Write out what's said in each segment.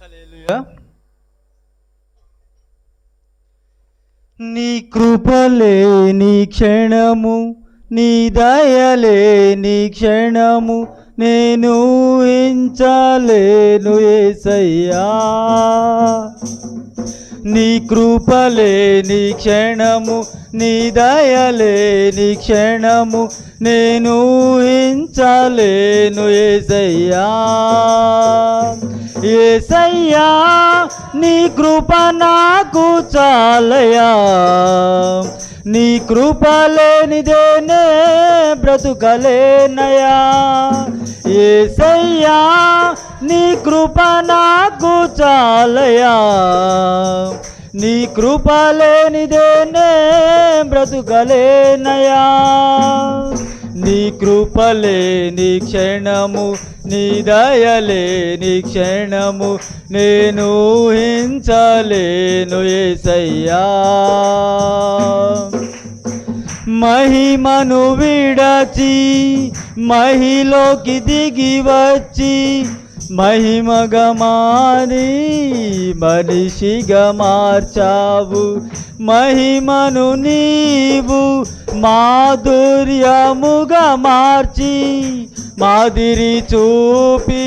హల్లెలూయా. నీ కృపలే నీ క్షణము నీ దయలే నీ క్షణము నేను ఇంచలేను ఏసయ్యా నీ కృపలేని క్షణము నీ దయలేని క్షణము నేను ఊహించలేను ఏసయ్యా. ఏసయ్యా నీ కృప నాకు చాలయా నీ కృప లేనిదేనే బ్రతుకలేనయా ఏసయ్యా నీ కృప నాకు చాలయా నీ కృప లేనిదేనే బ్రతుకలేనయా నీ కృపలే నీ క్షణము నీ దయలే నీ క్షణము నేను హించలేను ఏసయ్యా. మహిమను విడచి మహిలోకి దిగి వచ్చి మహిమగా మారి మనిషిగా మార్చావు. మహిమను నీవు మాధుర్యముగా మార్చి మాదిరి చూపి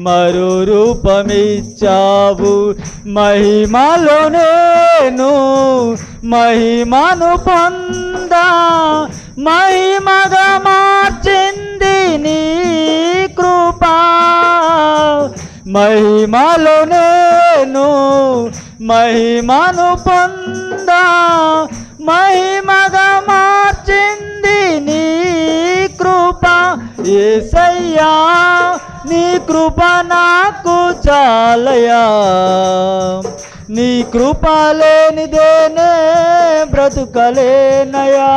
మరో రూపమిచ్చావు. మహిమలో నేను మహిమను పొంద. మహిమగా మార్చింది నీ కృపా. మహిమలో నేను మహిమను పొంద. మహిమగా మార్చింది నీ కృప. ఏసయ్యా నీ కృప నాకు చాలయా నీ కృప లేనిదేనే బ్రతుకలేనయా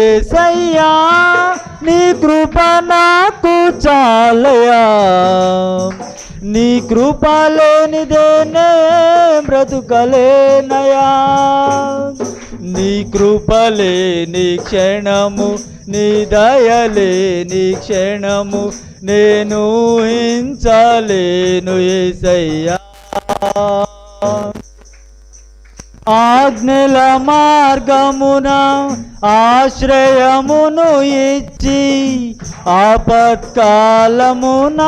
ఏసయ్యా నీ కృప నాకు చాలయా నీ కృప లేనిదేనే బ్రతుకలేనయా నీ కృపలే నీ క్షణము నీ దయలే నీ క్షణము నేను హించలేను ఏసయ్యా. ఆజ్ఞల మార్గమున ఆశ్రయమును ఇచ్చి ఆపత్కాలమున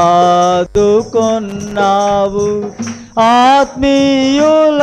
ఆదుకున్నావు. ఆత్మీయుల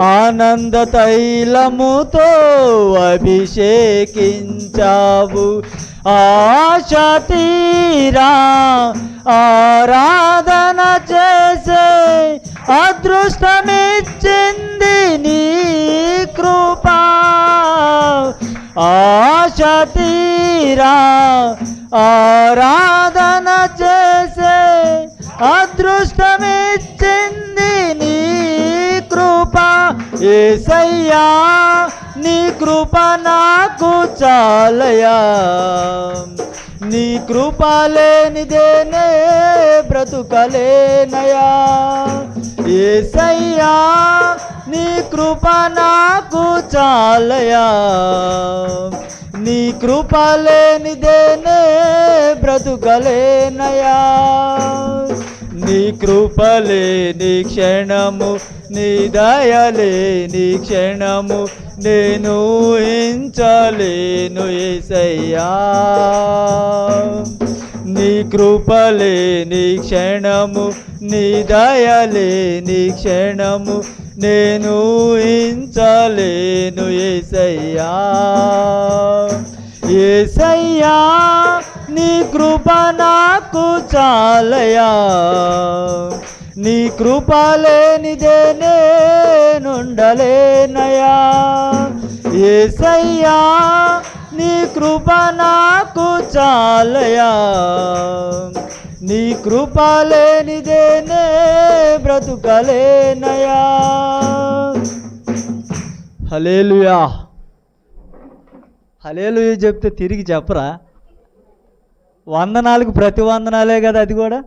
ఆనంద తైలముతో అభిషేకించావు. ఆశతీరా ఆరాధన చేసే అదృష్టమిచ్చింది నీ కృపా. ఆశతీరా ఆరాధన చేసే అదృష్టమి ఏసయ్యా నీ కృప నాకు చాలయా నీ కృప లేనిదేనే బ్రతుకలేనయా ఏసయ్యా నీ కృప నాకు చాలయా నీ కృప లేనిదేనే బ్రతుకలేనయా నీ కృపలే నీ క్షణము నీ దయలే నీ క్షణము నేను ఇంచలేను ఏసయ్యా. నీ కృపలే నీ క్షణము నీ దయలే నీ క్షణము నేను ఇంచలేను ఏసయ్యా. ఏసయ్యా నీ కృప నాకు చాలయా. నీ కృప లేనిదే నేనుండలేనయా. ఏసయ్యా నీ కృప నాకు చాలయా. నీ కృప లేనిదే బ్రతుకలేనయా. హలేలుయా హలేలుయ చెప్తే తిరిగి చెప్పరా? వందనాలకు ప్రతి వందనాలే కదా అది కూడా?